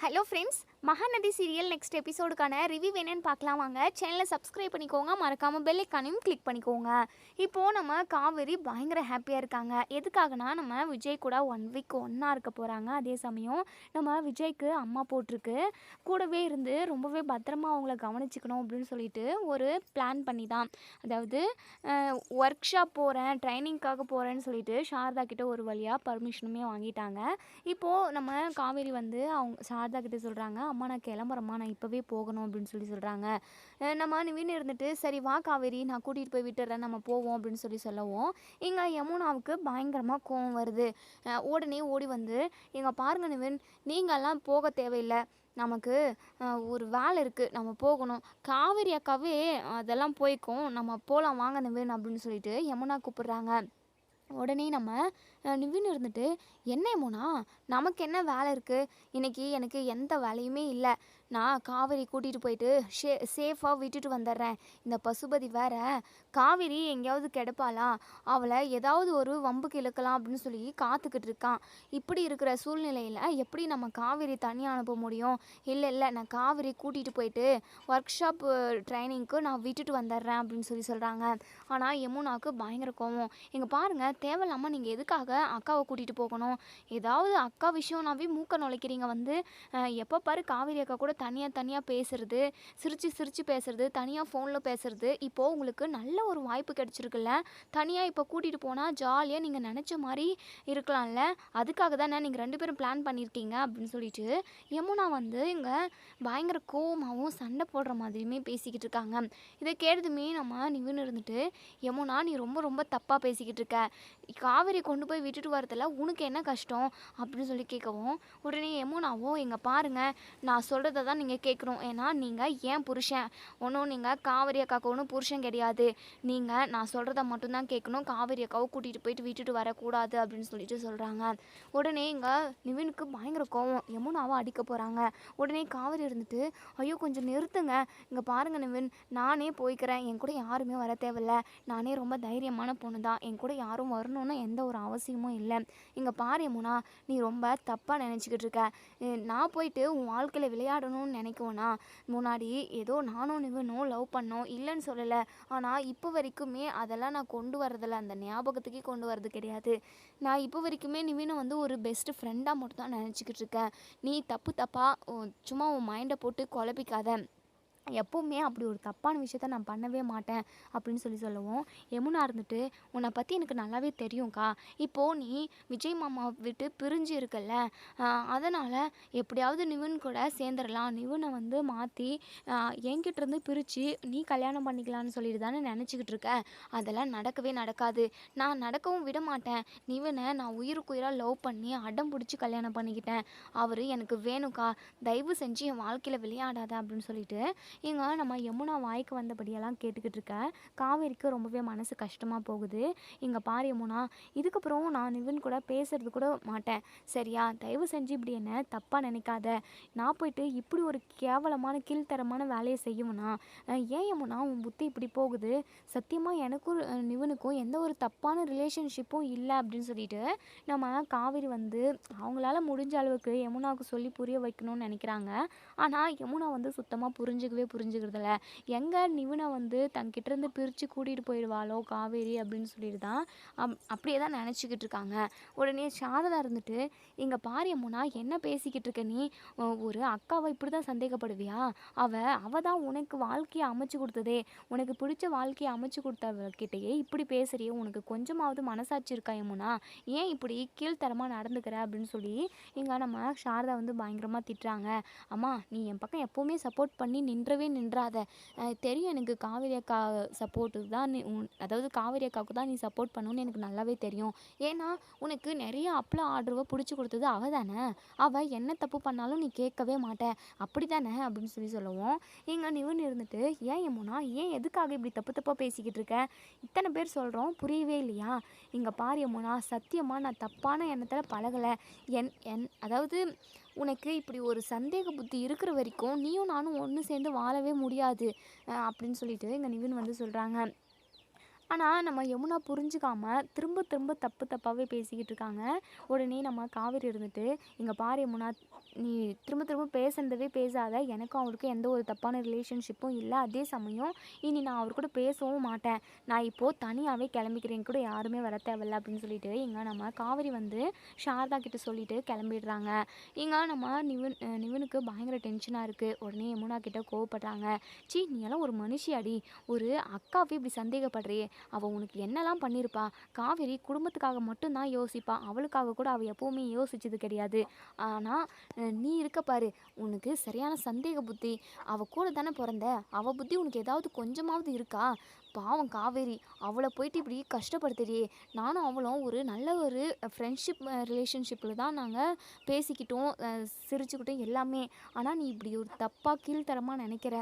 Hello friends Mahanadhi serial next எபிசோடுக்கான review என்னன்னு பார்க்கலாம் வாங்க. சேனலை சப்ஸ்கிரைப் பண்ணிக்கோங்க. மறக்காமல் பெல் ஐக்கானையும் கிளிக் பண்ணிக்கோங்க. இப்போது நம்ம காவேரி பயங்கர ஹாப்பியாக இருக்காங்க. எதுக்காகனா நம்ம விஜய் கூட ஒன் வீக் ஒன்றா இருக்க போகிறாங்க அதே சமயம் நம்ம விஜய்க்கு அம்மா போட்டிருக்கு. கூடவே இருந்து ரொம்பவே பத்திரமா அவங்கள கவனிச்சுக்கணும் அப்படின்னு சொல்லிட்டு ஒரு பிளான் பண்ணி தான் அதாவது ஒர்க் ஷாப் போகிறேன் ட்ரைனிங்க்காக போகிறேன்னு சொல்லிட்டு சாரதா கிட்ட ஒரு வழியாக பர்மிஷனுமே வாங்கிட்டாங்க. இப்போது நம்ம காவேரி வந்து அவங்க சாரதா கிட்ட சொல்கிறாங்க அம்மா நான் கிளம்புறேம்மா நான் இப்போவே போகணும் அப்படின்னு சொல்லி சொல்கிறாங்க நம்ம நிவின் இருந்துட்டு சரி வா காவேரி நான் கூட்டிகிட்டு போய் விட்டுறேன் நம்ம போவோம் அப்படின்னு சொல்லி சொல்லவும் இங்கே யமுனாவுக்கு பயங்கரமாக கோவம் வருது. உடனே ஓடி வந்து எங்கள் பாருங்க நிவின் நீங்கள்லாம் போக தேவையில்லை. நமக்கு ஒரு வேலை இருக்குது நம்ம போகணும். காவேரி அக்காவே அதெல்லாம் போய்க்கும். நம்ம போகலாம் வாங்க நிவின் அப்படின்னு சொல்லிட்டு யமுனா கூப்பிட்றாங்க. உடனே நம்ம நிவின் இருந்துட்டு என்ன மோனா நமக்கு என்ன வேலை இருக்குது இன்னைக்கு எனக்கு எந்த வேலையுமே இல்லை. நான் காவேரி கூட்டிகிட்டு போயிட்டு ஷே சேஃபாக விட்டுட்டு வந்துடுறேன். இந்த பசுபதி வேற காவேரி எங்கேயாவது கிடப்பாளா? அவளை ஏதாவது ஒரு வம்புக்கு இழுக்கலாம் அப்படின்னு சொல்லி காத்துக்கிட்டு இருக்கான் இப்படி இருக்கிற சூழ்நிலையில் எப்படி நம்ம காவேரி தனியாக அனுப்ப முடியும்? இல்லை இல்லை நான் காவேரி கூட்டிகிட்டு போயிட்டு ஒர்க் ஷாப் ட்ரைனிங்க்கு நான் விட்டுட்டு வந்துடுறேன் அப்படின்னு சொல்லி சொல்கிறாங்க ஆனால் யமுனாவுக்கு பயங்கர கோவம். இங்கே பாருங்கள் தேவையில்லாமல் நீங்கள் எதுக்காக அக்காவை கூட்டிகிட்டு போகணும்? ஏதாவது அக்கா விஷயம்னாவே மூக்க நுழைக்கிறீங்க வந்து எப்போ பாரு காவேரி அக்கா கூட தனியாக தனியாக பேசுகிறது சிரித்து சிரித்து பேசுகிறது தனியாக ஃபோனில் பேசுகிறது இப்போது உங்களுக்கு நல்ல ஒரு வாய்ப்பு கிடச்சிருக்குல்ல. தனியாக இப்போ கூட்டிகிட்டு போனால் ஜாலியாக நீங்கள் நினச்ச மாதிரி இருக்கலாம்ல. அதுக்காக தானே நீங்கள் ரெண்டு பேரும் பிளான் பண்ணியிருக்கீங்க அப்படின்னு சொல்லிட்டு யமுனா வந்து இங்கே பயங்கர கோவமாகவும் சண்டை போடுற மாதிரியுமே பேசிக்கிட்டு இருக்காங்க. இதை கேட்டதுமே நம்ம நிவின் இருந்துட்டு யமுனா நீ ரொம்ப ரொம்ப தப்பாக பேசிக்கிட்டு இருக்க. காவேரி கொண்டு போய் விட்டுட்டு வரதில்ல உனக்கு என்ன கஷ்டம் அப்படின்னு சொல்லி கேட்கவும் உடனே யமுனாவோ எங்க பாருங்க நான் சொல்கிறத தான் நீங்கள் கேட்கணும் ஏன்னா நீங்கள் ஏன் புருஷன்? ஒன்றும் நீங்கள் காவிரி அக்காவுக்கு ஒன்றும் புருஷன் கிடையாது. நீங்கள் நான் சொல்கிறத மட்டும்தான் கேட்கணும் காவிரி அக்காவை கூட்டிகிட்டு போயிட்டு விட்டுட்டு வரக்கூடாது அப்படின்னு சொல்லிட்டு சொல்கிறாங்க உடனே இங்கே நிவினுக்கு பயங்கர கோவம். யமுனாவை அடிக்க போகிறாங்க உடனே காவேரி இருந்துட்டு ஐயோ கொஞ்சம் நிறுத்துங்க. இங்கே பாருங்கள் நிவின். நானே போய்க்கிறேன். என் கூட யாருமே வர தேவையில்ல. நானே ரொம்ப தைரியமான பொண்ணு தான். என் கூட யாரும் வரணும்னு எந்த ஒரு அவசியமும் இல்லை. இங்கே பாரு யமுனா நீ ரொம்ப தப்பாக நினச்சிக்கிட்டு இருக்க. நான் போயிட்டு உன் வாழ்க்கையில் விளையாடணும் பண்ணணும்னு நினைக்குவேனா முன்னாடி ஏதோ நானும் நிவனும் லவ் பண்ணோம் இல்லைன்னு சொல்லலை. ஆனால் இப்போ வரைக்குமே அதெல்லாம் நான் கொண்டு வரதில்ல. அந்த ஞாபகத்துக்கே கொண்டு வரது கிடையாது. நான் இப்போ வரைக்குமே நிவினை வந்து ஒரு பெஸ்ட் ஃப்ரெண்டாக மட்டும் தான் நினச்சிக்கிட்டு இருக்கேன். நீ தப்பு தப்பாக சும்மா உன் மைண்டை போட்டு குழப்பிக்காத. எப்போவுமே அப்படி ஒரு தப்பான விஷயத்த நான் பண்ணவே மாட்டேன் அப்படின்னு சொல்லி சொல்லவும். யமுனா இருந்துட்டு உன்னை பற்றி எனக்கு நல்லாவே தெரியும்க்கா. இப்போது நீ விஜய் மாமா விட்டு பிரிஞ்சு இருக்கல்ல. அதனால் எப்படியாவது நிவின் கூட சேர்ந்துடலாம். நிவினை வந்து மாற்றி என்கிட்ட இருந்து பிரித்து நீ கல்யாணம் பண்ணிக்கலாம்னு சொல்லிட்டு தானே நினச்சிக்கிட்டு இருக்க. அதெல்லாம் நடக்கவே நடக்காது. நான் நடக்கவும் விட மாட்டேன். நிவினை நான் உயிருக்குயிராக லவ் பண்ணி அடம் பிடிச்சி கல்யாணம் பண்ணிக்கிட்டேன். அவர் எனக்கு வேணும்க்கா. தயவு செஞ்சு என் வாழ்க்கையில் விளையாடாத அப்படின்னு சொல்லிட்டு ஏங்க நம்ம யமுனா வாய்க்கு வந்தபடியெல்லாம் கேட்டுக்கிட்டு இருக்க. காவேரிக்கு ரொம்பவே மனசு கஷ்டமாக போகுது. இங்கே பாரு யமுனா இதுக்கப்புறம் நான் நிவின் கூட பேசுறது கூட மாட்டேன். சரியா? தயவு செஞ்சு இப்படி என்ன தப்பாக நினைக்காத. நான் போயிட்டு இப்படி ஒரு கேவலமான கீழ்த்தரமான வேலையை செய்யணும்னா ஏன் யமுனா உன் புத்தி இப்படி போகுது? சத்தியமாக எனக்கும் நிவனுக்கும் எந்த ஒரு தப்பான ரிலேஷன்ஷிப்பும் இல்லை அப்படின்னு சொல்லிட்டு நம்ம காவேரி வந்து அவங்களால முடிஞ்ச அளவுக்கு யமுனாவுக்கு சொல்லி புரிய வைக்கணும்னு நினைக்கிறாங்க. ஆனால் யமுனா வந்து சுத்தமாக புரிஞ்சுக்கவே புரிஞ்சுக்கிறதில்ல. எங்கே நிவுனை வந்து தன்கிட்ட இருந்து பிரித்து கூட்டிகிட்டு போயிடுவாளோ காவேரி அப்படின்னு சொல்லிட்டு தான் அப் அப்படியே தான் நினச்சிக்கிட்டு இருக்காங்க. உடனே சாரதா இருந்துட்டு இங்கே பாரு என்ன பேசிக்கிட்டு இருக்க நீ? ஒரு அக்காவை இப்படி தான் சந்தேகப்படுவியா? அவள் அவள் தான் உனக்கு வாழ்க்கையை அமைச்சு கொடுத்ததே. உனக்கு பிடிச்ச வாழ்க்கையை அமைச்சு கொடுத்தவகிட்டேயே இப்படி பேசுகிறியே உனக்கு கொஞ்சமாவது மனசாட்சி இருக்கா யமுனா ஏன் இப்படி கீழ்த்தரமாக நடந்துக்கிற? அப்படின்னு சொல்லி இங்கே நம்ம சாரதா வந்து பயங்கரமாக திட்டுறாங்க. அம்மா நீ என் பக்கம் எப்போவுமே சப்போர்ட் பண்ணி நின்றவே நின்றாத. தெரியும் எனக்கு காவேரி அக்கா சப்போர்ட்டு தான் நீ உன் அதாவது காவேரி அக்காவுக்கு தான் நீ சப்போர்ட் பண்ணணும்னு எனக்கு நல்லாவே தெரியும். ஏன்னா உனக்கு நிறைய அப்பள ஆர்டர்வை பிடிச்சி கொடுத்தது அவ தானே. அவள் என்ன தப்பு பண்ணாலும் நீ கேட்கவே மாட்ட. அப்படி தானே அப்படின்னு சொல்லி சொல்லுவோம். இங்கே நிவன் இருந்துட்டு ஏன் எம்முனா ஏன் எதுக்காக இப்படி தப்பு தப்பாக பேசிக்கிட்டு இருக்க? இத்தனை பேர் சொல்கிறோம் புரியவே இல்லையா? இங்கே பாரு யமுனா சத்தியமாக நான் தப்பான எண்ணத்தில் பழகலை. என் என் அதாவது உனக்கு இப்படி ஒரு சந்தேக புத்தி இருக்கிற வரைக்கும் நீயும் நானும் ஒன்று சேர்ந்து வாழவே முடியாது அப்படின்னு சொல்லிட்டு எங்கள் நிவின் வந்து சொல்கிறாங்க ஆனால் நம்ம யமுனா புரிஞ்சுக்காம திரும்ப திரும்ப தப்பு தப்பாகவே பேசிக்கிட்டு இருக்காங்க. உடனே நம்ம காவேரி இருந்துட்டு இங்கே பாரு யமுனா நீ திரும்ப திரும்ப பேசுனதவே பேசாத. எனக்கும் அவருக்கும் எந்த ஒரு தப்பான ரிலேஷன்ஷிப்பும் இல்லை. அதே சமயம் இனி நான் அவர் கூட பேசவும் மாட்டேன். நான் இப்போது தனியாகவே கிளம்பிக்கிறேன். கூட யாருமே வர தேவையில்ல அப்படின்னு சொல்லிட்டு இங்கே நம்ம காவேரி வந்து சாரதா கிட்ட சொல்லிட்டு கிளம்பிடுறாங்க. இங்கே நம்ம நிவன் நிவனுக்கு பயங்கர டென்ஷனாக இருக்குது உடனே யமுனா கிட்ட கோவப்படுறாங்க. சீ நீ எல்லாம் ஒரு மனுஷியாடி. ஒரு அக்காவே இப்படி சந்தேகப்படுறியே. அவள் உனக்கு என்னெல்லாம் பண்ணியிருப்பா காவேரி குடும்பத்துக்காக மட்டும்தான் யோசிப்பா. அவளுக்காக கூட அவள் எப்போவுமே யோசிச்சது கிடையாது. ஆனால் நீ இருக்க பாரு. உனக்கு சரியான சந்தேக புத்தி. அவள் கூட தானே பிறந்த. அவள் புத்தி உனக்கு ஏதாவது கொஞ்சமாவது இருக்கா? பாவம் காவேரி அவளை போயிட்டு இப்படி கஷ்டப்படுத்துறியே. நானும் அவளும் ஒரு நல்ல ஒரு ஃப்ரெண்ட்ஷிப் ரிலேஷன்ஷிப்பில் தான் நாங்கள் பேசிக்கிட்டோம் சிரிச்சுக்கிட்டோம் எல்லாமே. ஆனால் நீ இப்படி ஒரு தப்பாக கீழ்த்தரமாக நினைக்கிற.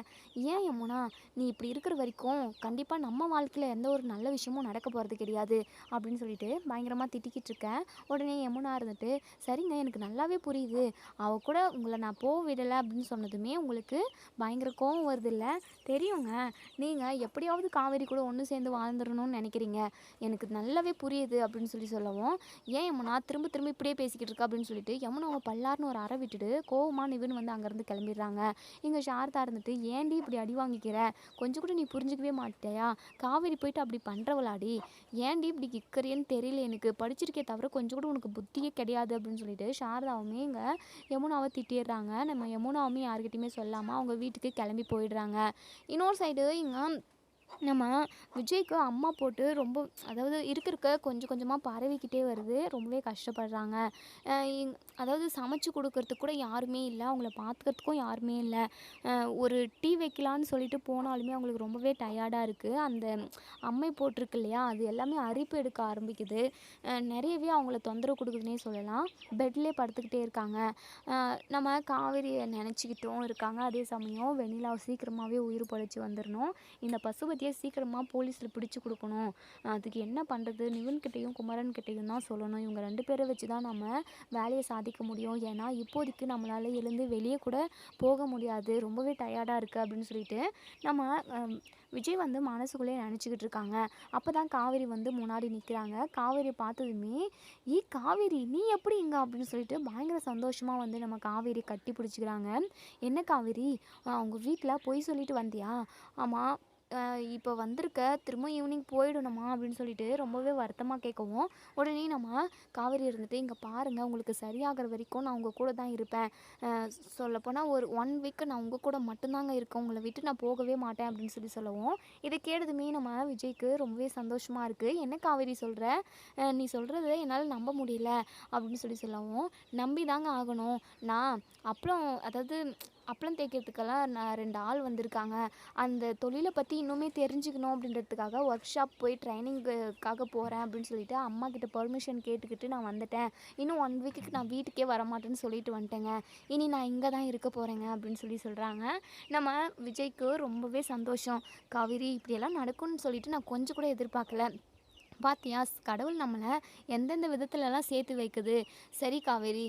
ஏன் யமுனா நீ இப்படி இருக்கிற வரைக்கும் கண்டிப்பாக நம்ம வாழ்க்கையில் எந்த ஒரு நல்ல விஷயமும் நடக்க போகிறது கிடையாது அப்படின்னு சொல்லிட்டு பயங்கரமாக திட்டிக்கிட்டு இருக்கேன். உடனே யமுனா இருந்துட்டு சரிங்க எனக்கு நல்லாவே புரியுது. அவள் கூட உங்களை நான் போக விடலை அப்படின்னு சொன்னதுமே உங்களுக்கு பயங்கர கோவம் வருது இல்லை? தெரியுங்க. நீங்கள் எப்படியாவது காவேரி கூட ஒன்று சேர்ந்து வாழ்ந்துடணும்னு நினைக்கிறீங்க? எனக்கு நல்லாவே புரியுது அப்படின்னு சொல்லி சொல்லவும் ஏன் யமுனா திரும்ப திரும்ப இப்படியே பேசிக்கிட்டு இருக்கா? அப்படின்னு சொல்லிட்டு அவங்க பல்லார்னு ஒரு அறை விட்டுட்டு கோவமான இவன் வந்து அங்கேருந்து கிளம்பிடுறாங்க. இங்கே சாரதா இருந்துட்டு ஏன்டி இப்படி அடி வாங்கிக்கிற? கொஞ்சம் கூட நீ புரிஞ்சுக்கவே மாட்டியா காவேரி போயிட்டு அப்படி பண்ணுறவளாடி ஏன்டி இப்படி கிக்கறியன்னு தெரியல எனக்கு. படிச்சிருக்கே தவிர கொஞ்சம் கூட உனக்கு புத்தியே கிடையாது. அப்படின்னு சொல்லிட்டு சாரதாவுமே இங்கே யமுனாவை திட்டிடுறாங்க. நம்ம யமுனாவுமே யாருக்கிட்டையுமே சொல்லாமல் அவங்க வீட்டுக்கு கிளம்பி போயிடுறாங்க. இன்னொரு சைடு இங்கே நம்ம விஜய்க்கு அம்மா போட்டு ரொம்ப அதாவது இருக்க இருக்க கொஞ்சம் கொஞ்சமாக பரவிக்கிட்டே வருது. ரொம்பவே கஷ்டப்படுறாங்க. அதாவது சமைச்சு கொடுக்கறதுக்கு கூட யாருமே இல்லை. அவங்கள பார்த்துக்கிறதுக்கும் யாருமே இல்லை. ஒரு டீ வைக்கலான்னு சொல்லிட்டு போனாலுமே அவங்களுக்கு ரொம்பவே டயர்டாக இருக்குது அந்த அம்மை போட்டிருக்கு இல்லையா? அது எல்லாமே அரிப்பு எடுக்க ஆரம்பிக்குது. நிறையவே அவங்கள தொந்தரவு கொடுக்குதுன்னே சொல்லலாம். பெட்லேயே படுத்துக்கிட்டே இருக்காங்க. நம்ம காவேரியை நினச்சிக்கிட்டும் இருக்காங்க. அதே சமயம் வெண்ணிலாவை சீக்கிரமாகவே உயிர் பழிச்சு வந்துடணும் இந்த பசுபதியை சீக்கிரமாக போலீஸில் பிடிச்சி கொடுக்கணும். அதுக்கு என்ன பண்ணுறது நிவின்கிட்டையும் குமரன் கிட்டேயும் தான் சொல்லணும். இவங்க ரெண்டு பேரை வச்சு தான் நம்ம வேலையை சாதிக்க முடியும். ஏன்னா இப்போதைக்கு நம்மளால் எழுந்து வெளியே கூட போக முடியாது. ரொம்பவே டயர்டாக இருக்குது அப்படின்னு சொல்லிட்டு நம்ம விஜய் வந்து மனசுக்குள்ளே நினச்சிக்கிட்டு இருக்காங்க. அப்போ தான் காவேரி வந்து முன்னாடி நிற்கிறாங்க காவேரியை பார்த்ததுமே ஈ காவேரி நீ எப்படி இங்க? அப்படின்னு சொல்லிட்டு பயங்கர சந்தோஷமாக வந்து நம்ம காவேரி கட்டி பிடிச்சிக்கிறாங்க. என்ன காவேரி? அவங்க வீட்டில் பொய் சொல்லிட்டு வந்தியா? ஆமாம் இப்போ வந்திருக்க திரும்ப ஈவினிங் போயிடணுமா அப்படின்னு சொல்லிட்டு ரொம்பவே வருத்தமாக கேட்கவும் உடனே நம்ம காவேரி இருந்துட்டு இங்கே பாருங்கள் உங்களுக்கு சரியாகிற வரைக்கும் நான் உங்கள் கூட தான் இருப்பேன். சொல்லப்போனால் ஒரு ஒன் வீக்கு நான் உங்கள் கூட மட்டும்தாங்க இருக்கேன். உங்களை விட்டு நான் போகவே மாட்டேன். அப்படின்னு சொல்லி சொல்லவும் இதை கேட்டதுமே நம்ம விஜய்க்கு ரொம்பவே சந்தோஷமாக இருக்குது என்ன காவேரி சொல்கிற நீ சொல்கிறத என்னால் நம்ப முடியல. அப்படின்னு சொல்லி சொல்லவும் நம்பி தாங்க ஆகணும். நான் அப்புறம் அதாவது அப்பளம் தேய்க்கிறதுக்கெல்லாம் நான் ரெண்டு ஆள் வந்திருக்காங்க. அந்த தொழிலை பற்றி இன்னுமே தெரிஞ்சுக்கணும் அப்படின்றதுக்காக ஒர்க் ஷாப் போய் ட்ரைனிங்குக்காக போகிறேன் அப்படின்னு சொல்லிட்டு அம்மா கிட்ட பர்மிஷன் கேட்டுக்கிட்டு நான் வந்துட்டேன். இன்னும் ஒன் வீக்குக்கு நான் வீட்டுக்கே வரமாட்டேன்னு சொல்லிட்டு வந்துட்டேங்க. இனி நான் இங்கே தான் இருக்க போகிறேங்க அப்படின்னு சொல்லி சொல்கிறாங்க நம்ம விஜய்க்கு ரொம்பவே சந்தோஷம். காவிரி இப்படியெல்லாம் நடக்கும்னு சொல்லிட்டு நான் கொஞ்சம் கூட எதிர்பார்க்கல. பாத்தியா? கடவுள் நம்மளை எந்தெந்த விதத்துலலாம் சேர்த்து வைக்குது? சரி காவேரி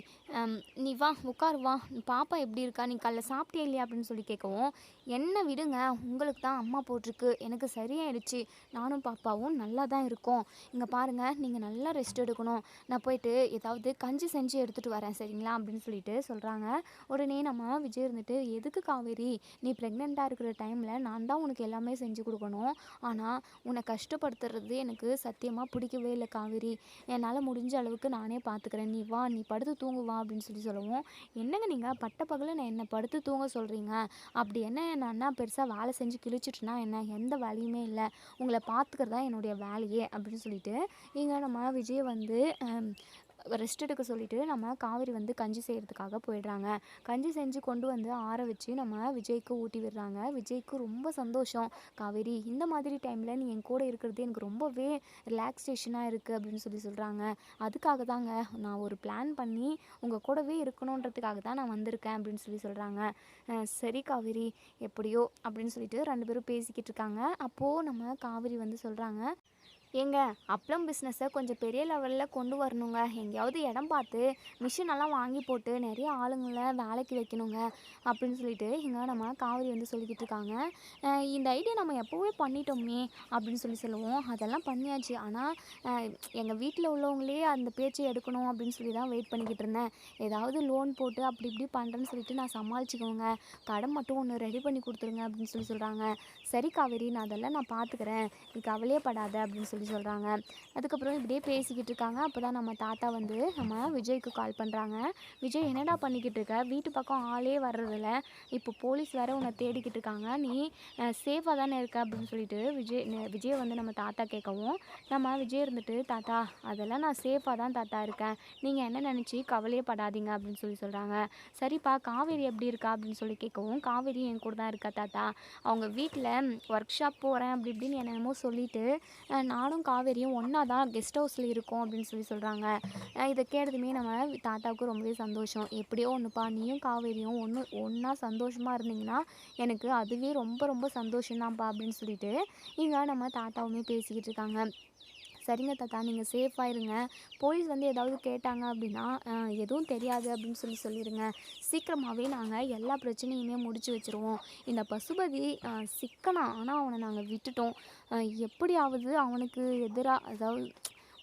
நீ வா உட்கார் வா. பாப்பா எப்படி இருக்கா? நீ காலைல சாப்பிட்டியா இல்லையா? அப்படின்னு சொல்லி கேட்கவும் என்ன விடுங்க உங்களுக்கு தான் அம்மா போட்டிருக்கு. எனக்கு சரியாயிடுச்சு. நானும் பாப்பாவும் நல்லா தான் இருக்கோம். இங்கே பாருங்கள் நீங்கள் நல்லா ரெஸ்ட் எடுக்கணும். நான் போயிட்டு ஏதாவது கஞ்சி செஞ்சு எடுத்துகிட்டு வரேன். சரிங்களா? அப்படின்னு சொல்லிட்டு சொல்கிறாங்க உடனே நம்ம விஜய் இருந்துட்டு எதுக்கு காவேரி? நீ ப்ரெக்னெண்ட்டாக இருக்கிற டைமில் நான் தான் உனக்கு எல்லாமே செஞ்சு கொடுக்கணும். ஆனால் உன்னை கஷ்டப்படுத்துறது எனக்கு சத் சத்தியமாக பிடிக்கவே இல்லை காவேரி. என்னால் முடிஞ்ச அளவுக்கு நானே பார்த்துக்கிறேன் நீ வா நீ படுத்து தூங்கு வா அப்படின்னு சொல்லி சொல்லுவோம். என்னங்க நீங்கள் பட்ட பகலில் நான் என்னை படுத்து தூங்க சொல்கிறீங்க அப்படி என்ன நான் என்ன பெருசாக வேலை செஞ்சு கிழிச்சிட்டுனா என்ன? எந்த வேலையுமே இல்லை. உங்களை பார்த்துக்கிறது தான் என்னுடைய வேலையே அப்படின்னு சொல்லிட்டு இங்கே நம்ம விஜய் வந்து ரெஸ்ட் எடுக்க சொல்லிட்டு நம்ம காவேரி வந்து கஞ்சி செய்கிறதுக்காக போயிடுறாங்க. கஞ்சி செஞ்சு கொண்டு வந்து ஆற வச்சு நம்ம விஜய்க்கு ஊட்டி விடுறாங்க. விஜய்க்கு ரொம்ப சந்தோஷம். காவேரி இந்த மாதிரி டைமில் நீ என் கூட இருக்கிறது எனக்கு ரொம்பவே ரிலாக்ஸேஷனாக இருக்குது அப்படின்னு சொல்லி சொல்கிறாங்க அதுக்காக தாங்க நான் ஒரு பிளான் பண்ணி உங்கள் கூடவே இருக்கணுன்றதுக்காக தான் நான் வந்திருக்கேன் அப்படின்னு சொல்லி சொல்கிறாங்க சரி காவேரி எப்படியோ அப்படின்னு சொல்லிட்டு ரெண்டு பேரும் பேசிக்கிட்டு இருக்காங்க. அப்போது நம்ம காவேரி வந்து சொல்கிறாங்க ஏங்க அப்பளம் பிஸ்னஸை கொஞ்சம் பெரிய லெவலில் கொண்டு வரணுங்க. எங்கேயாவது இடம் பார்த்து மிஷின் எல்லாம் வாங்கி போட்டு நிறைய ஆளுங்களை வேலைக்கு வைக்கணுங்க அப்படின்னு சொல்லிட்டு இங்கே நம்ம காவிரி வந்து சொல்லிக்கிட்டு இருக்காங்க. இந்த ஐடியா நம்ம எப்போவே பண்ணிட்டோமே அப்படின்னு சொல்லி சொல்லுவோம். அதெல்லாம் பண்ணியாச்சு. ஆனால் எங்கள் வீட்டில் உள்ளவங்களே அந்த பேச்சை எடுக்கணும் அப்படின்னு சொல்லி தான் வெயிட் பண்ணிக்கிட்டு இருந்தேன். ஏதாவது லோன் போட்டு அப்படி இப்படி பண்ணுறேன்னு சொல்லிட்டு நான் சமாளிச்சுக்கோங்க. கடன் மட்டும் ஒன்று ரெடி பண்ணி கொடுத்துருங்க அப்படின்னு சொல்லி சொல்கிறாங்க சரி காவேரி நான் அதெல்லாம் நான் பார்த்துக்கிறேன் நீ கவலையே படாத அப்படின்னு சொல்லி சொல்கிறாங்க அதுக்கப்புறம் இப்படியே பேசிக்கிட்டு இருக்காங்க. அப்போ தான் நம்ம தாத்தா வந்து நம்ம விஜய்க்கு கால் பண்ணுறாங்க விஜய் என்னடா பண்ணிக்கிட்டு இருக்க? வீட்டு பக்கம் ஆளே வர்றதில்ல. இப்போ போலீஸ் வேறு உன்னை தேடிக்கிட்டு இருக்காங்க. நீ சேஃபாக தானே இருக்க? அப்படின்னு சொல்லிட்டு விஜய் விஜய் வந்து நம்ம தாத்தா கேட்கவும் நம்ம விஜய் இருந்துட்டு தாத்தா அதெல்லாம் நான் சேஃபாக தான் தாத்தா இருக்கேன். நீங்கள் என்ன நினச்சி கவலையே படாதீங்க. அப்படின்னு சொல்லி சொல்கிறாங்க சரிப்பா காவேரி எப்படி இருக்கா? அப்படின்னு சொல்லி கேட்கவும் காவேரி என் கூட தான் இருக்கா தாத்தா? அவங்க வீட்டில் ஒர்க் ஷாப் போகிறேன் அப்படி இப்படின்னு என்னென்னமோ சொல்லிட்டு நான் நானும் காவேரியும் ஒன்றா தான் கெஸ்ட் ஹவுஸில் இருக்கோம் அப்படின்னு சொல்லி சொல்கிறாங்க இதை கேட்டதுமே நம்ம தாத்தாவுக்கு ரொம்பவே சந்தோஷம். எப்படியோ ஒன்றுப்பா நீயும் காவேரியும் ஒன்று ஒன்றா சந்தோஷமாக இருந்தீங்கன்னா எனக்கு அதுவே ரொம்ப ரொம்ப சந்தோஷம்தான்ப்பா அப்படின்னு சொல்லிட்டு இங்கே நம்ம தாத்தாவுமே பேசிக்கிட்டு இருக்காங்க. சரிங்க தாத்தா நீங்கள் சேஃபாக இருங்க. போலீஸ் வந்து ஏதாவது கேட்டாங்க அப்படின்னா எதுவும் தெரியாது அப்படின்னு சொல்லி சொல்லிடுங்க சீக்கிரமாகவே நாங்கள் எல்லா பிரச்சனையுமே முடிச்சு வச்சுருவோம். இந்த பசுபதி அஹ், ஆனால் அவனை நாங்கள் விட்டுட்டோம். எப்படியாவது அவனுக்கு எதிராக அதாவது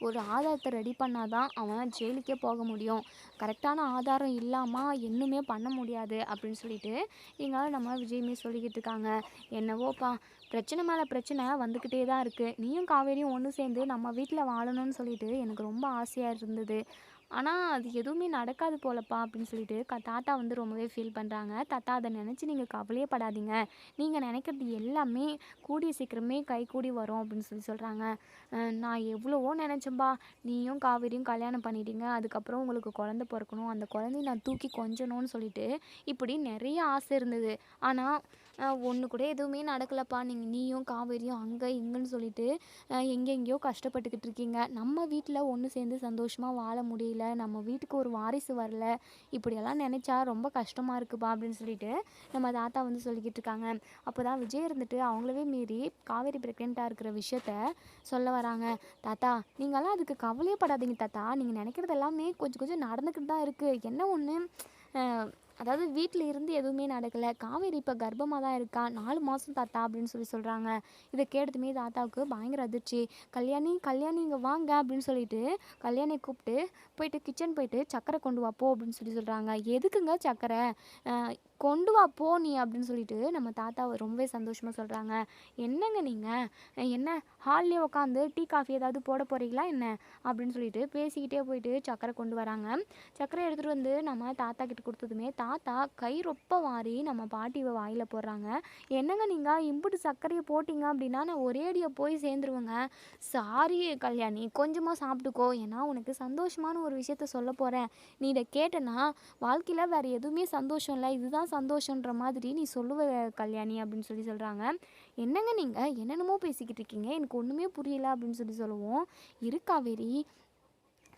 ஒரு ஆதாரத்தை ரெடி பண்ணால் தான் அவன் ஜெயிலுக்கே போக முடியும். கரெக்டான ஆதாரம் இல்லாமல் இன்னுமே பண்ண முடியாது அப்படின்னு சொல்லிட்டு இங்கே நம்ம விஜயமே சொல்லிக்கிட்டு இருக்காங்க. என்னவோப்பா பிரச்சனை மேலே பிரச்சனை வந்துக்கிட்டே தான் இருக்குது நீயும் காவேரியும் ஒன்று சேர்ந்து நம்ம வீட்டில் வாழணும்னு சொல்லிட்டு எனக்கு ரொம்ப ஆசையாக இருந்தது. ஆனால் அது எதுவுமே நடக்காது போலப்பா அப்படின்னு சொல்லிட்டு க தாத்தா வந்து ரொம்பவே ஃபீல் பண்ணுறாங்க தாத்தா அதை நினச்சி நீங்கள் கவலையே படாதீங்க. நீங்கள் நினைக்கிறது எல்லாமே கூடிய சீக்கிரமே கை கூடி வரும் அப்படின்னு சொல்லி சொல்கிறாங்க நான் எவ்வளவோ நினச்சேன்பா. நீயும் காவேரியும் கல்யாணம் பண்ணிட்டீங்க. அதுக்கப்புறம் உங்களுக்கு குழந்த பிறக்கணும். அந்த குழந்தைய நான் தூக்கி கொஞ்சணும்னு சொல்லிட்டு இப்படி நிறைய ஆசை இருந்தது. ஆனால் ஒன்று கூட எதுவுமே நடக்கலப்பா. நீங்கள் நீயும் காவேரியும் அங்கே இங்கேன்னு சொல்லிட்டு எங்கெங்கேயோ கஷ்டப்பட்டுக்கிட்டு இருக்கீங்க. நம்ம வீட்டில் ஒன்று சேர்ந்து சந்தோஷமாக வாழ முடியல நம்ம வீட்டுக்கு ஒரு வாரிசு வரல இப்படியெல்லாம் நினச்சா ரொம்ப கஷ்டமாக இருக்குப்பா அப்படின்னு சொல்லிட்டு நம்ம தாத்தா வந்து சொல்லிக்கிட்டு இருக்காங்க. அப்போ தான் விஜய் இருந்துட்டு அவங்களவே மீறி காவேரி ப்ரெக்னெண்ட்டாக இருக்கிற விஷயத்த சொல்ல வராங்க. தாத்தா நீங்களாம் அதுக்கு கவலையே படாதீங்க தாத்தா. நீங்கள் நினைக்கிறது எல்லாமே கொஞ்சம் கொஞ்சம் நடந்துக்கிட்டு தான் இருக்குது என்ன ஒன்று அதாவது வீட்டில் இருந்து எதுவுமே நடக்கலை. காவேரி இப்போ கர்ப்பமாக தான் இருக்கா? நாலு மாதம் தாத்தா அப்படின்னு சொல்லி சொல்கிறாங்க இதை கேட்டதுமே தாத்தாவுக்கு பயங்கர அதிர்ச்சி. கல்யாணி கல்யாணி இங்கே வாங்க அப்படின்னு சொல்லிட்டு கல்யாணியை கூப்பிட்டு போயிட்டு கிச்சன் போயிட்டு சக்கரை கொண்டு வாப்போ அப்படின்னு சொல்லி சொல்கிறாங்க எதுக்குங்க சக்கரை? கொண்டு வா போ நீ அப்படின்னு சொல்லிட்டு நம்ம தாத்தாவை ரொம்பவே சந்தோஷமாக சொல்கிறாங்க என்னங்க நீங்கள் என்ன ஹால்லேயே உட்காந்து டீ காஃபி ஏதாவது போட போகிறீங்களா என்ன? அப்படின்னு சொல்லிட்டு பேசிக்கிட்டே போயிட்டு சக்கரை கொண்டு வராங்க. சக்கரை எடுத்துகிட்டு வந்து நம்ம தாத்தா கிட்ட கொடுத்ததுமே தாத்தா கை ரொப்ப வாரி நம்ம பாட்டிவை வாயில் போடுறாங்க. என்னங்க நீங்கள் இம்புட்டு சர்க்கரையை போட்டிங்க அப்படின்னா நான் ஒரே அடியை போய் சேர்ந்துருவேங்க. சாரி கல்யாணி கொஞ்சமாக சாப்பிட்டுக்கோ. ஏன்னா உனக்கு சந்தோஷமான ஒரு விஷயத்த சொல்ல போகிறேன் நீ இதை கேட்டனா வாழ்க்கையில் வேறு எதுவுமே சந்தோஷம் இல்லை. இதுதான் சந்தோஷன்ற மாதிரி நீ சொல்லுவ கல்யாணி அப்படின்னு சொல்லி சொல்கிறாங்க என்னங்க நீங்கள் என்னென்னமோ பேசிக்கிட்டு இருக்கீங்க. எனக்கு ஒன்றுமே புரியல அப்படின்னு சொல்லி சொல்லுவோம். இரு காவேரி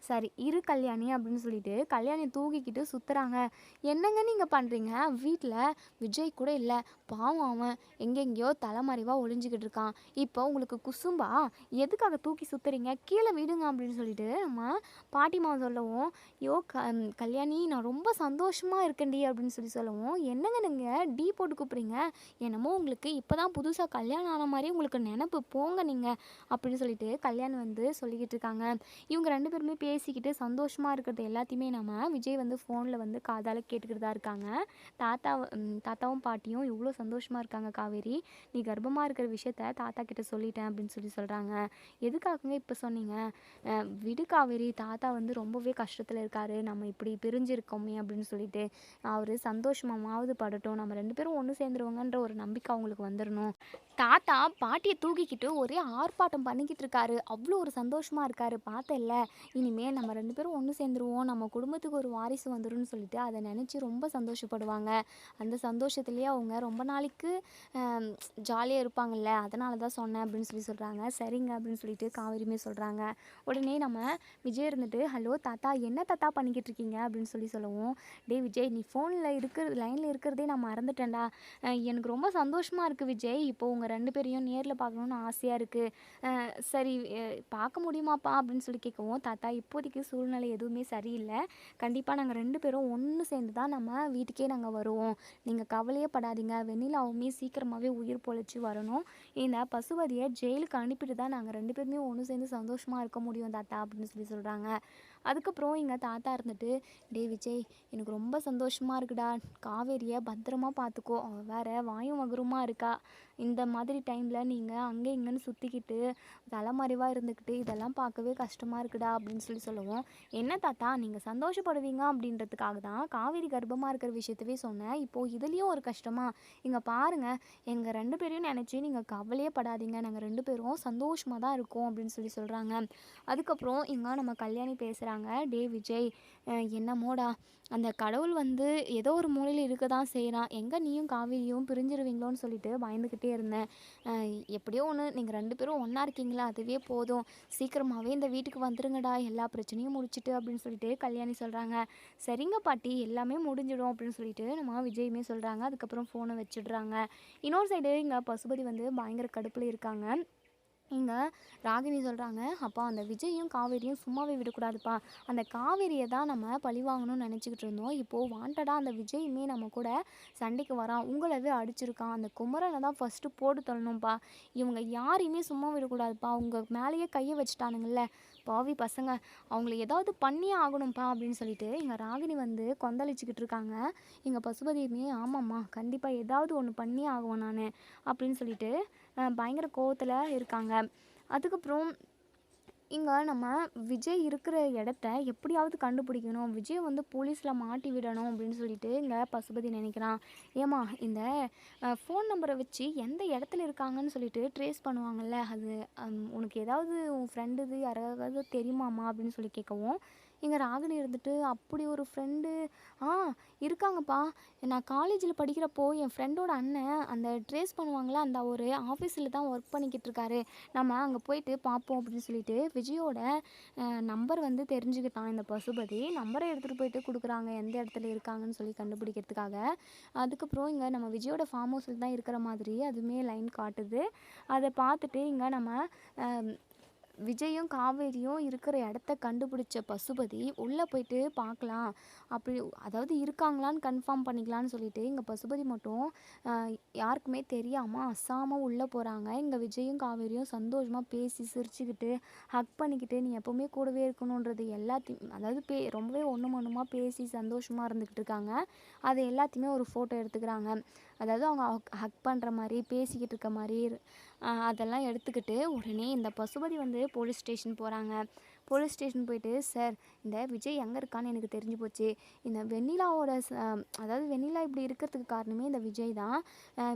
சரி இரு கல்யாணி அப்படின்னு சொல்லிட்டு கல்யாணியை தூக்கிக்கிட்டு சுற்றுறாங்க என்னங்க நீங்கள் பண்ணுறீங்க வீட்டில் விஜய் கூட இல்லை. பாவம் அவன் எங்கெங்கேயோ தலைமறைவாக ஒளிஞ்சிக்கிட்டு இருக்கான். இப்போ உங்களுக்கு குசும்பா? எதுக்காக தூக்கி சுற்றுறீங்க கீழே விடுங்க அப்படின்னு சொல்லிட்டு நம்ம பாட்டிமா சொல்லவும் யோ க கல்யாணி நான் ரொம்ப சந்தோஷமாக இருக்கேன்டி அப்படின்னு சொல்லி சொல்லவும் என்னங்க நீங்கள் டீ போட்டு கூப்பிட்றீங்க? என்னமோ உங்களுக்கு இப்போ தான் புதுசாக கல்யாணம் ஆன மாதிரி உங்களுக்கு நினப்பு. போங்க நீங்கள் அப்படின்னு சொல்லிட்டு கல்யாணம் வந்து சொல்லிக்கிட்டு இருக்காங்க. இவங்க ரெண்டு பேருமே பேசிக்கிட்டு சந்தோஷமாக இருக்கிறது எல்லாத்தையுமே நம்ம விஜய் வந்து ஃபோனில் வந்து காதால் கேட்டுக்கிட்டு தான் இருக்காங்க. தாத்தா தாத்தாவும் பாட்டியும் இவ்வளோ சந்தோஷமாக இருக்காங்க காவேரி. நீ கர்ப்பமாக இருக்கிற விஷயத்த தாத்தா கிட்ட சொல்லிட்டேன் அப்படின்னு சொல்லி சொல்கிறாங்க எதுக்காகங்க இப்போ சொன்னீங்க? விடு காவேரி தாத்தா வந்து ரொம்பவே கஷ்டத்தில் இருக்காரு. நம்ம இப்படி பிரிஞ்சிருக்கோமே அப்படின்னு சொல்லிட்டு அவர் சந்தோஷமாவது படட்டும். நம்ம ரெண்டு பேரும் ஒன்று சேர்ந்துருவோங்கன்ற ஒரு நம்பிக்கை அவங்களுக்கு வந்துடணும் தாத்தா பாட்டியை தூக்கிக்கிட்டு ஒரே ஆர்ப்பாட்டம் பண்ணிக்கிட்டு இருக்காரு. அவ்வளோ ஒரு சந்தோஷமாக இருக்காரு. பார்த்தல்ல. இனிமே நம்ம ரெண்டு பேரும் ஒன்று சேர்ந்துருவோம். நம்ம குடும்பத்துக்கு ஒரு வாரிசு வந்துடும் சொல்லிட்டு அதை நினச்சி ரொம்ப சந்தோஷப்படுவாங்க. அந்த சந்தோஷத்துலேயே அவங்க ரொம்ப நாளைக்கு ஜாலியாக இருப்பாங்கல்ல. அதனால தான் சொன்னேன் அப்படின்னு சொல்லி சொல்கிறாங்க சரிங்க அப்படின்னு சொல்லிட்டு காவேரியுமே சொல்கிறாங்க உடனே நம்ம விஜய் இருந்துட்டு ஹலோ தாத்தா என்ன தாத்தா பண்ணிக்கிட்டு இருக்கீங்க? அப்படின்னு சொல்லி சொல்லுவோம் டேய் விஜய் நீ ஃபோனில் இருக்கிற லைனில் இருக்கிறதே நான் மறந்துட்டேன்டா. எனக்கு ரொம்ப சந்தோஷமாக இருக்குது விஜய். இப்போ உங்கள் ரெண்டு பேரையும் நேரில் பார்க்கணுன்னு ஆசையாக இருக்குது சரி பார்க்க முடியுமாப்பா? அப்படின்னு சொல்லி கேட்கவும் தாத்தா இப்போ இப்போதைக்கு சூழ்நிலை எதுவுமே சரியில்லை. கண்டிப்பாக நாங்கள் ரெண்டு பேரும் ஒன்று சேர்ந்து தான் நம்ம வீட்டுக்கே நாங்கள் வருவோம். நீங்கள் கவலையே படாதீங்க. வெண்ணிலாவுமே சீக்கிரமாகவே உயிர் பொழைச்சி வரணும். இந்த பசுவதியை ஜெயிலுக்கு அனுப்பிட்டு தான் நாங்கள் ரெண்டு பேருமே ஒன்று சேர்ந்து சந்தோஷமாக இருக்க முடியும் தாத்தா அப்படின்னு சொல்லி சொல்கிறாங்க அதுக்கப்புறம் எங்கள் தாத்தா இருந்துட்டு டே விஜய் எனக்கு ரொம்ப சந்தோஷமாக இருக்குடா. காவேரியை பத்திரமா பார்த்துக்கோ அவள் வேற வாயும் மகுரமாக இருக்கா? இந்த மாதிரி டைமில் நீங்கள் அங்கே இங்கேன்னு சுற்றிக்கிட்டு தலைமறைவாக இருந்துக்கிட்டு இதெல்லாம் பார்க்கவே கஷ்டமாக இருக்குடா அப்படின்னு சொல்லி சொல்லுவோம் என்ன தாத்தா நீங்கள் சந்தோஷப்படுவீங்க? அப்படின்றதுக்காக தான் காவேரி கர்ப்பமாக இருக்கிற விஷயத்தவே சொன்னேன். இப்போது இதுலேயும் ஒரு கஷ்டமாக இங்கே பாருங்கள் எங்கள் ரெண்டு பேரையும் நினச்சி நீங்கள் கவலையே படாதீங்க. நாங்கள் ரெண்டு பேரும் சந்தோஷமாக தான் இருக்கோம். அப்படின்னு சொல்லி சொல்கிறாங்க அதுக்கப்புறம் இங்கே நம்ம கல்யாணி பேசுகிறாங்க டே விஜய் என்னமோடா அந்த கடவுள் வந்து ஏதோ ஒரு மூலையில் இருக்க தான் செய்கிறான் எங்கே நீயும் காவேரியும் பிரிஞ்சிருவீங்களோன்னு சொல்லிட்டு பயந்துக்கிட்டே இருந்தேன். எப்படியோ ஒன்று நீங்கள் ரெண்டு பேரும் ஒன்றா இருக்கீங்களா? அதுவே போதும். சீக்கிரமாகவே இந்த வீட்டுக்கு வந்துருங்கடா. எல்லா பிரச்சனையும் முடிச்சிட்டு அப்படின்னு சொல்லிட்டு கல்யாணி சொல்கிறாங்க சரிங்க பாட்டி எல்லாமே முடிஞ்சிடும் அப்படின்னு சொல்லிட்டு நம்ம விஜயுமே சொல்கிறாங்க அதுக்கப்புறம் ஃபோனை வச்சிடுறாங்க. இன்னொரு சைடு இங்கே பசுபதி வந்து பயங்கர கடுப்பில் இருக்காங்க. இங்கே ராகினி சொல்கிறாங்க அப்பா அந்த விஜயும் காவேரியும் சும்மாவே விடக்கூடாதுப்பா. அந்த காவேரியை தான் நம்ம பழி வாங்கணும்னு நினச்சிக்கிட்டு இருந்தோம். இப்போது வாண்டடாக அந்த விஜயுமே நம்ம கூட சண்டைக்கு வரான். உங்களவே அடிச்சிருக்கான். அந்த குமரனை தான் ஃபஸ்ட்டு போட்டு தள்ளணும்ப்பா இவங்க யாரையுமே சும்மா விடக்கூடாதுப்பா. அவங்க மேலேயே கையை வச்சுட்டானுங்கள்ல பாவி பசங்க. அவங்கள ஏதாவது பண்ணியே ஆகணும்ப்பா அப்படின்னு சொல்லிட்டு இங்கே ராகினி வந்து கொந்தளிச்சிக்கிட்டு இருக்காங்க. இங்கே பசுபதியுமே ஆமாம்மா கண்டிப்பாக ஏதாவது ஒன்று பண்ணியே ஆகுவேன் நான் அப்படின்னு சொல்லிட்டு பயங்கர கோவத்தில் இருக்காங்க. அதுக்கப்புறம் இங்கே நம்ம விஜய் இருக்கிற இடத்த எப்படியாவது கண்டுபிடிக்கணும். விஜய் வந்து போலீஸில் மாட்டி விடணும் அப்படின்னு சொல்லிட்டு இங்கே பசுபதி நினைக்கிறான். ஏமா இந்த ஃபோன் நம்பரை வச்சு எந்த இடத்துல இருக்காங்கன்னு சொல்லிட்டு ட்ரேஸ் பண்ணுவாங்கல்ல அது உனக்கு ஏதாவது உன் ஃப்ரெண்டு இது யாராவது தெரியுமாம்மா அப்படின்னு சொல்லி கேட்கவும் இங்கே ராகினி இருந்துட்டு அப்படி ஒரு ஃப்ரெண்டு ஆ இருக்காங்கப்பா. நான் காலேஜில் படிக்கிறப்போ என் ஃப்ரெண்டோட அண்ணன் அந்த ட்ரேஸ் பண்ணுவாங்களே அந்த ஒரு ஆஃபீஸில் தான் ஒர்க் பண்ணிக்கிட்டு இருக்காரு. நம்ம அங்கே போயிட்டு பார்ப்போம் அப்படின்னு சொல்லிட்டு விஜயோட நம்பர் வந்து தெரிஞ்சுக்கிட்டான் இந்த பசுபதி. நம்பரை எடுத்துகிட்டு போயிட்டு கொடுக்குறாங்க எந்த இடத்துல இருக்காங்கன்னு சொல்லி கண்டுபிடிக்கிறதுக்காக. அதுக்கப்புறம் இங்கே நம்ம விஜயோட ஃபார்ம் ஹவுஸில் தான் இருக்கிற மாதிரி அதுவுமே லைன் காட்டுது. அதை பார்த்துட்டு இங்கே நம்ம விஜயும் காவேரியும் இருக்கிற இடத்த கண்டுபிடிச்ச பசுபதி உள்ளே போயிட்டு பார்க்கலாம். அப்படி அதாவது இருக்காங்களான்னு கன்ஃபார்ம் பண்ணிக்கலான்னு சொல்லிட்டு இங்கே பசுபதி மட்டும் யாருக்குமே தெரியாமல் அசாமல் உள்ளே போகிறாங்க இங்கே விஜயும் காவேரியும் சந்தோஷமாக பேசி சிரிச்சுக்கிட்டு ஹக் பண்ணிக்கிட்டு நீ எப்போவுமே கூடவே இருக்கணுன்றது எல்லாத்தையும் அதாவது பே ரொம்பவே ஒன்று ஒன்றுமா பேசி சந்தோஷமாக இருந்துக்கிட்டு இருக்காங்க. அது எல்லாத்தையுமே ஒரு ஃபோட்டோ எடுத்துக்கிறாங்க. அதாவது அவங்க ஹக் பண்ணுற மாதிரி பேசிக்கிட்டு இருக்க மாதிரி அதெல்லாம் எடுத்துக்கிட்டு உடனே இந்த பசுபதி வந்து போலீஸ் ஸ்டேஷன் போகிறாங்க போலீஸ் ஸ்டேஷன் போயிட்டு சார் இந்த விஜய் எங்கே இருக்கான்னு எனக்கு தெரிஞ்சு போச்சு. இந்த வெண்ணிலாவோட அதாவது வெண்ணிலா இப்படி இருக்கிறதுக்கு காரணமே இந்த விஜய் தான்.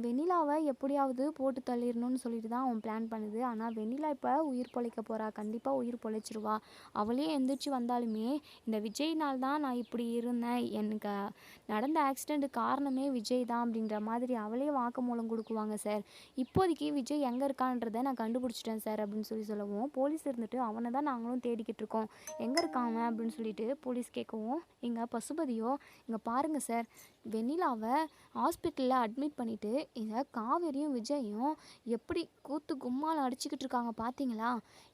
வெண்ணிலாவை எப்படியாவது போட்டு தள்ளிடணும்னு சொல்லிட்டு தான் அவன் பிளான் பண்ணுது. ஆனால் வெண்ணிலா இப்போ உயிர் பொழைக்க போகிறா கண்டிப்பாக உயிர் பொழைச்சிருவா. அவளே எந்திரிச்சு வந்தாலுமே இந்த விஜய்னால் தான் நான் இப்படி இருந்தேன். எனக்கு நடந்த ஆக்சிடெண்ட் காரணமே விஜய் தான் அப்படின்ற மாதிரி அவளே வாக்குமூலம் கொடுக்குவாங்க சார் இப்போதைக்கு விஜய் எங்கே இருக்கான்றதை நான் கண்டுபிடிச்சிட்டேன் சார் அப்படின்னு சொல்லி சொல்லவும் போலீஸ் இருந்துட்டு அவனை தான் நாங்களும் தேடிக்கிட்டு இருக்கோம். எங்கே இருக்காங்க அப்படின்னு அப்படின்னு சொல்லிட்டு போலீஸ் கேட்கவும் எங்கள் பசுபதியோ இங்கே பாருங்கள் சார் வெண்ணிலாவை ஹாஸ்பிட்டலில் அட்மிட் பண்ணிவிட்டு இந்த காவேரியும் விஜயும் எப்படி கூத்து கும்மால் அடிச்சுக்கிட்டு இருக்காங்க பார்த்தீங்களா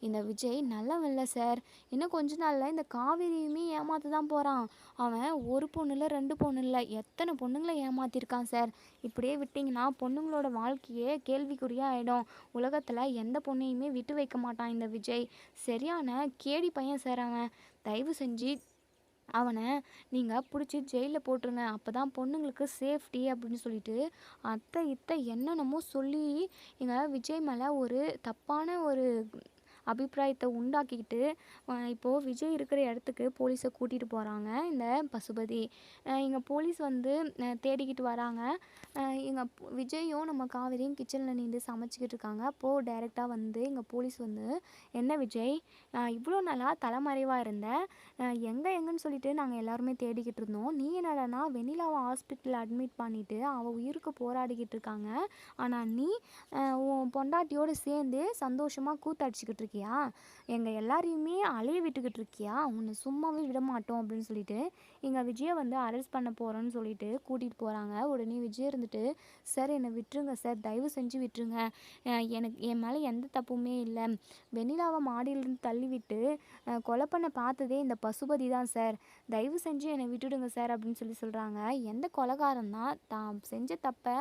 இந்த விஜய் நல்லவன் இல்லை சார் இன்னும் கொஞ்ச நாளில் இந்த காவேரியுமே ஏமாற்ற தான் போகிறான் அவன் ஒரு பொண்ணு இல்லை ரெண்டு பொண்ணு இல்லை எத்தனை பொண்ணுங்களை ஏமாற்றிருக்கான் சார் இப்படியே விட்டிங்கன்னா பொண்ணுங்களோட வாழ்க்கையே கேள்விக்குறியாக ஆகிடும் உலகத்தில் எந்த பொண்ணையுமே விட்டு வைக்க மாட்டான் இந்த விஜய். சரியான கேடி பையன் சார் அவன். தயவு செஞ்சு அவனை நீங்கள் பிடிச்சி ஜெயிலில் போட்டுருங்க. அப்போ தான் பொண்ணுங்களுக்கு சேஃப்டி அப்படின்னு சொல்லிட்டு அத்தை இத்தை என்னென்னமோ சொல்லி எங்கள் விஜய் மேலே ஒரு தப்பான ஒரு அபிப்பிராயத்தை உண்டாக்கிக்கிட்டு இப்போது விஜய் இருக்கிற இடத்துக்கு போலீஸை கூட்டிகிட்டு போகிறாங்க இந்த பசுபதி. இங்கே போலீஸ் வந்து தேடிக்கிட்டு வராங்க. இங்கே விஜயும் நம்ம காவேரியும் கிச்சனில் நின்று சமைச்சிக்கிட்டு இருக்காங்க. அப்போது டைரெக்டாக வந்து இங்கே போலீஸ் வந்து என்ன விஜய்? நான் இவ்வளோ நாளாக தலைமறைவாக இருந்தேன் எங்கே எங்கேன்னு சொல்லிட்டு நாங்கள் எல்லாருமே தேடிக்கிட்டு இருந்தோம். நீ என்னடானா வெண்ணிலாவை ஹாஸ்பிட்டலில் அட்மிட் பண்ணிவிட்டு அவள் உயிருக்கு போராடிக்கிட்டு இருக்காங்க. ஆனால் நீ உன் பொண்டாட்டியோடு சேர்ந்து சந்தோஷமாக கூத்தடிச்சிக்கிட்டு இருக்கியா? எங்கள் எல்லாரையுமே அலைய விட்டுக்கிட்டு இருக்கியா? உன்னை சும்மாவே விட மாட்டோம் அப்படின்னு சொல்லிட்டு எங்கள் விஜயை வந்து அரெஸ்ட் பண்ண போகிறோன்னு சொல்லிட்டு கூட்டிகிட்டு போகிறாங்க உடனே விஜய் இருந்துட்டு சார் என்னை விட்டுருங்க சார். தயவு செஞ்சு விட்டுருங்க. எனக்கு என் மேலே எந்த தப்புமே இல்லை. வெண்ணிலாவை மாடியிலிருந்து தள்ளிவிட்டு கொலை பண்ண பார்த்ததே இந்த பசுபதி தான் சார். தயவு செஞ்சு என்னை விட்டுடுங்க சார் அப்படின்னு சொல்லி சொல்கிறாங்க எந்த கொலகாரம் தான் தான் செஞ்ச தப்பை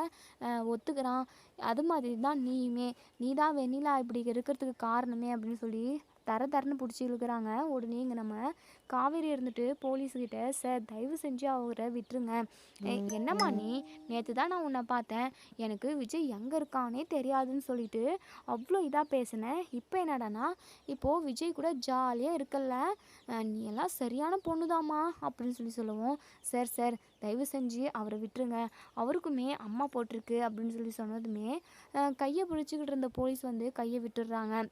ஒத்துக்கிறான். அது மாதிரி தான் நீயுமே. நீ தான் வெண்ணிலா இப்படி இருக்கிறதுக்கு காரணமே அப்படின்னு சொல்லி தர தரன்னு பிடிச்சி இழுக்கிறாங்க. உடனே இங்கே நம்ம காவேரி இருந்துட்டு போலீஸ்கிட்ட சார் தயவு செஞ்சு அவரை விட்டுருங்க. "ஏய், என்னம்மா நீ? நேற்று தான் நான் உன்னை பார்த்தேன். எனக்கு விஜய் எங்கே இருக்கானே தெரியாதுன்னு சொல்லிட்டு அவ்வளோ இதாக பேசினேன் இப்போ என்னடானா இப்போது விஜய் கூட ஜாலியாக இருக்கல்ல. அஹ் நீ எல்லாம் சரியான பொண்ணுதாம்மா அப்படின்னு சொல்லி சொல்லுவோம் சார் சார் தயவு செஞ்சு அவரை விட்டுருங்க. அவருக்குமே அம்மா போட்டிருக்கு அப்படின்னு சொல்லி சொன்னதுமே கையை பிடிச்சிக்கிட்டு இருந்த போலீஸ் வந்து கையை விட்டுடுறாங்க.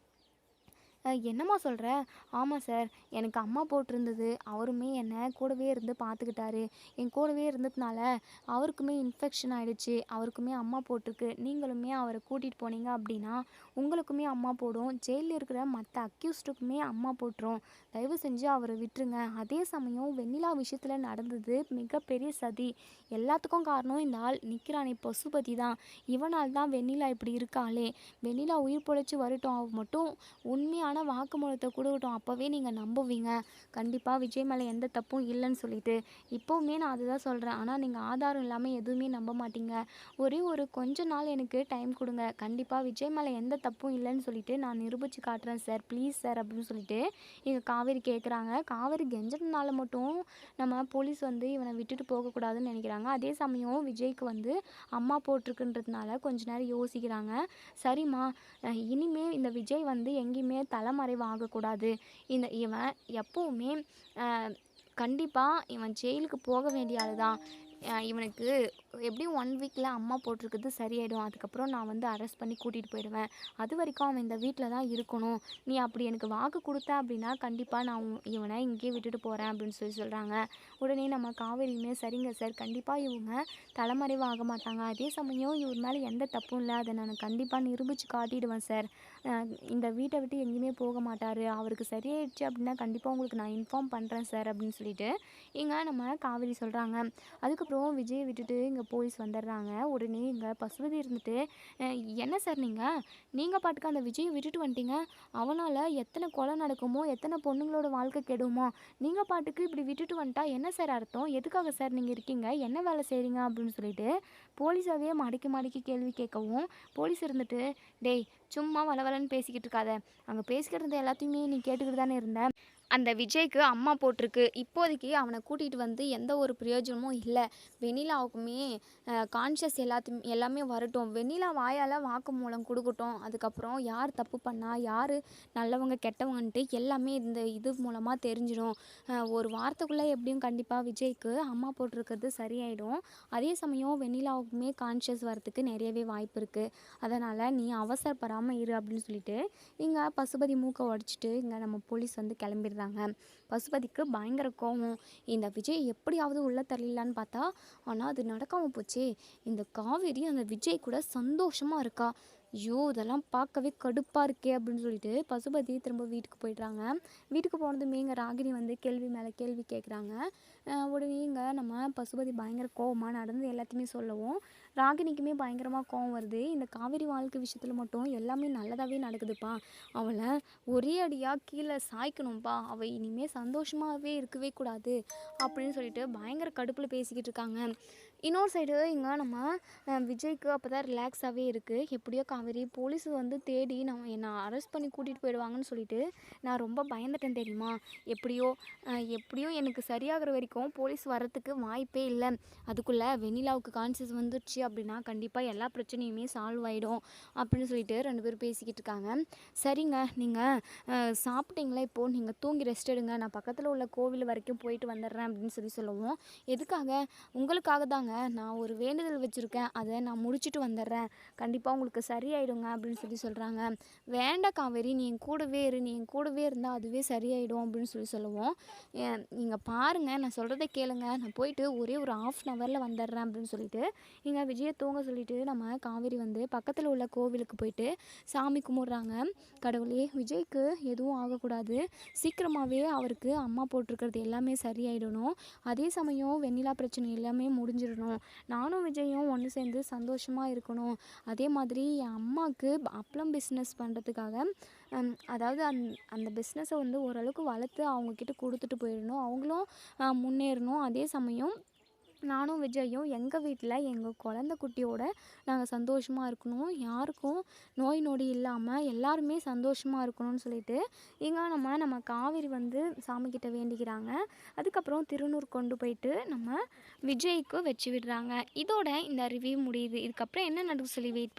என்னம்மா சொல்கிற ஆமாம் சார். எனக்கு அம்மா போட்டிருந்தது. அவருமே என்னை கூடவே இருந்து பார்த்துக்கிட்டாரு என் கூடவே இருந்ததுனால அவருக்குமே இன்ஃபெக்ஷன் ஆகிடுச்சு அவருக்குமே அம்மா போட்டிருக்கு. நீங்களுமே அவரை கூட்டிகிட்டு போனீங்க அப்படின்னா உங்களுக்குமே அம்மா போடும். ஜெயிலில் இருக்கிற மற்ற அக்யூஸ்டுக்குமே அம்மா போட்டுரும். தயவு செஞ்சு அவரை விட்டுருங்க. அதே சமயம் வெண்ணிலா விஷயத்தில் நடந்தது மிகப்பெரிய சதி. எல்லாத்துக்கும் காரணம் இந்த ஆள் நிற்கிறானே பசுபதி தான். இவனால் தான் வெண்ணிலா இப்படி இருக்காளே. வெண்ணிலா உயிர் பொழைச்சி வரட்டும். அவ மட்டும் உண்மையான வாக்குமூலத்தை கொடுக்கட்டும். அப்போவே நீங்கள் நம்புவீங்க. கண்டிப்பாக விஜய் மேலே எந்த தப்பும் இல்லைன்னு சொல்லிட்டு. இப்போவுமே நான் அதுதான் சொல்கிறேன் ஆனால் நீங்கள் ஆதாரம் இல்லாமல் எதுவுமே நம்ப மாட்டீங்க. ஒரே ஒரு கொஞ்ச நாள் எனக்கு டைம் கொடுங்க. கண்டிப்பாக விஜய் மேலே எந்த தப்பும் இல்லைன்னு சொல்லிட்டு நான் நிரூபித்து காட்டுறேன் சார் ப்ளீஸ் சார் அப்படின்னு சொல்லிட்டு இங்கே காவேரி கேட்குறாங்க காவேரி கெஞ்சதுனால மட்டும் நம்ம போலீஸ் வந்து இவனை விட்டுட்டு போகக்கூடாதுன்னு நினைக்கிறாங்க. அதே சமயம் விஜய்க்கு வந்து அம்மா போட்டிருக்குன்றதுனால கொஞ்ச நேரம் யோசிக்கிறாங்க. சரிம்மா இனிமேல் இனிமே இந்த விஜய் வந்து எங்கேயுமே தலை ஆகக்கூடாது. இந்த இவன் எப்போவுமே கண்டிப்பாக இவன் ஜெயிலுக்கு போக வேண்டிய ஆள் தான் இவனுக்கு எப்படியும் ஒன் வீக்கில் அம்மா போட்டிருக்குது சரியாயிடும். அதுக்கப்புறம் நான் வந்து அரெஸ்ட் பண்ணி கூட்டிகிட்டு போயிடுவேன். அது வரைக்கும் அவன் இந்த வீட்டில் தான் இருக்கணும். நீ அப்படி எனக்கு வாக்கு கொடுத்த அப்படின்னா கண்டிப்பாக நான் இவனை இங்கேயே விட்டுட்டு போகிறேன் அப்படின்னு சொல்லி சொல்கிறாங்க உடனே நம்ம காவேரியுமே சரிங்க சார் கண்டிப்பாக இவங்க தலைமறைவு ஆக மாட்டாங்க. அதே சமயம் இவர் மேலே எந்த தப்பும் இல்லை. அதை நான் கண்டிப்பாக நிரூபித்து காட்டிடுவேன் சார் இந்த வீட்டை விட்டு எங்கேயுமே போக மாட்டார். அவருக்கு சரியாயிடுச்சு அப்படின்னா கண்டிப்பாக உங்களுக்கு நான் இன்ஃபார்ம் பண்ணுறேன் சார் அப்படின்னு சொல்லிட்டு இங்கே நம்ம காவேரி சொல்கிறாங்க அதுக்கப்புறம் விஜயை விட்டுட்டு இங்கே போலீஸ் வந்துடுறாங்க. உடனே இங்கே பசுபதி இருந்துட்டு என்ன சார் நீங்கள் நீங்கள் பாட்டுக்கு அந்த விஜயை விட்டுட்டு வந்துட்டீங்க. அவனால் எத்தனை கொலை நடக்குமோ எத்தனை பொண்ணுங்களோட வாழ்க்கை கெடுமோ நீங்கள் பாட்டுக்கு இப்படி விட்டுட்டு வந்துட்டா என்ன சார் அர்த்தம்? எதுக்காக சார் நீங்கள் இருக்கீங்க? என்ன வேலை செய்கிறீங்க அப்படின்னு சொல்லிட்டு போலீஸாவே மடக்கி மடக்கி கேள்வி கேட்கவும் போலீஸ் இருந்துட்டு டேய் சும்மா வளவலன்னு பேசிக்கிட்டு இருக்காத. அங்கே பேசிக்கிட்டு இருந்த எல்லாத்தையுமே நீ கேட்டுக்கிட்டு தானே இருந்தேன் அந்த விஜய்க்கு அம்மா போட்டிருக்கு. இப்போதைக்கு அவனை கூட்டிகிட்டு வந்து எந்த ஒரு பிரயோஜனமும் இல்லை. வெண்ணிலாவுக்குமே கான்ஷியஸ் எல்லாத்தையும் எல்லாமே வரட்டும். வெண்ணிலா வாயால் வாக்கு மூலம் கொடுக்கட்டும். அதுக்கப்புறம் யார் தப்பு பண்ணால் யார் நல்லவங்க கெட்டவங்கன்ட்டு எல்லாமே இந்த இது மூலமாக தெரிஞ்சிடும். ஒரு வாரத்துக்குள்ளே எப்படியும் கண்டிப்பாக விஜய்க்கு அம்மா போட்டிருக்கிறது சரியாயிடும். அதே சமயம் வெண்ணிலாவுக்குமே கான்ஷியஸ் வரத்துக்கு நிறையவே வாய்ப்பு இருக்குது அதனால் நீ அவசரப்படாமல் இரு அப்படின்னு சொல்லிட்டு இங்கே பசுபதி மூக்கை உடச்சிட்டு இங்கே நம்ம போலீஸ் வந்து கிளம்பிடுறாங்க பசுபதிக்கு பயங்கர கோபம் இந்த விஜய் எப்படியாவது உள்ளே தள்ளிடலான்னு பார்த்தா ஆனால் அது நடக்காமல் போச்சே. இந்த காவேரி அந்த விஜய் கூட சந்தோஷமாக இருக்கா? ஐயோ இதெல்லாம் பார்க்கவே கடுப்பாக இருக்கே அப்படின்னு சொல்லிட்டு பசுபதி திரும்ப வீட்டுக்கு போயிடுறாங்க. வீட்டுக்கு போனதுமே இங்கே ராகினி வந்து கேள்வி மேலே கேள்வி கேட்குறாங்க உடனே இங்கே நம்ம பசுபதி பயங்கர கோவமாக நடந்து எல்லாத்தையுமே சொல்லவும் ராகினிக்குமே பயங்கரமாக கோவம் வருது. இந்த காவிரி வாழ்க்கை விஷயத்தில் மட்டும் எல்லாமே நல்லதாகவே நடக்குதுப்பா. அவளை ஒரே அடியாக கீழே சாய்க்கணும்ப்பா அவள் இனிமேல் சந்தோஷமாகவே இருக்கவே கூடாது அப்படின்னு சொல்லிட்டு பயங்கர கடுப்பில் பேசிக்கிட்டு இருக்காங்க. இன்னொரு சைடு இங்கே நம்ம விஜய்க்கு அப்போ தான் ரிலாக்ஸாகவே இருக்குது எப்படியோ காவேரி போலீஸ் வந்து தேடி நம்ம என்னை அரெஸ்ட் பண்ணி கூட்டிகிட்டு போயிடுவாங்கன்னு சொல்லிட்டு நான் ரொம்ப பயந்துட்டேன் தெரியுமா? எப்படியோ எப்படியோ எனக்கு சரியாகிற வரைக்கும் போலீஸ் வரத்துக்கு வாய்ப்பே இல்லை. அதுக்குள்ளே வெண்ணிலாவுக்கு கான்சியஸ் வந்துடுச்சு அப்படின்னா கண்டிப்பாக எல்லா பிரச்சனையுமே சால்வ் ஆகிடும் அப்படின்னு சொல்லிட்டு ரெண்டு பேரும் பேசிக்கிட்டு இருக்காங்க. சரிங்க நீங்கள் சாப்பிட்டீங்களா இப்போது நீங்கள் தூங்கி ரெஸ்ட் எடுங்க. நான் பக்கத்தில் உள்ள கோவில் வரைக்கும் போயிட்டு வந்துடுறேன் அப்படின்னு சொல்லி சொல்லுவோம். எதுக்காக? உங்களுக்காக தாங்க. நான் ஒரு வேண்டுதல் வச்சுருக்கேன். அதை நான் முடிச்சுட்டு வந்துடுறேன். கண்டிப்பாக உங்களுக்கு சரியாயிடுங்க அப்படின்னு சொல்லி சொல்கிறாங்க வேண்டாம் காவேரி நீ என் கூடவே இரு. நீ என் கூடவே இருந்தால் அதுவே சரியாயிடும் அப்படின்னு சொல்லி சொல்லுவோம். நீங்கள் பாருங்கள் நான் சொல்கிறத கேளுங்க. நான் போயிட்டு ஒரே ஒரு ஆஃப் அன் ஹவரில் வந்துடுறேன் அப்படின்னு சொல்லிட்டு இங்கே விஜயை தூங்க சொல்லிட்டு நம்ம காவேரி வந்து பக்கத்தில் உள்ள கோவிலுக்கு போயிட்டு சாமி கும்பிட்றாங்க. கடவுளே விஜய்க்கு எதுவும் ஆகக்கூடாது. சீக்கிரமாகவே அவருக்கு அம்மா போட்டிருக்கிறது எல்லாமே சரியாயிடணும். அதே சமயம் வெண்ணிலா பிரச்சனை எல்லாமே முடிஞ்சிடணும். நானும் விஜயும் ஒன்று சேர்ந்து சந்தோஷமாக இருக்கணும். அதே மாதிரி என் அம்மாவுக்கு அப்பளம் பிஸ்னஸ் பண்ணுறதுக்காக அதாவது அந் அந்த பிஸ்னஸை வந்து ஓரளவுக்கு வளர்த்து அவங்கக்கிட்ட கொடுத்துட்டு போயிடணும். அவங்களும் முன்னேறணும். அதே சமயம் நானும் விஜயும் எங்கள் வீட்டில் எங்கள் குழந்த குட்டியோட நாங்கள் சந்தோஷமாக இருக்கணும். யாருக்கும் நோய் நொடி இல்லாமல் எல்லாருமே சந்தோஷமாக இருக்கணும்னு சொல்லிட்டு இங்கே நம்ம நம்ம காவேரி வந்து சாமிக்கிட்ட வேண்டிக்கிறாங்க. அதுக்கப்புறம் திருநூறு கொண்டு போயிட்டு நம்ம விஜய்க்கு வச்சு விடுறாங்க. இதோட இந்த ரிவ்யூ முடியுது. இதுக்கப்புறம் என்ன நடக்கும் சொல்லி வெயிட்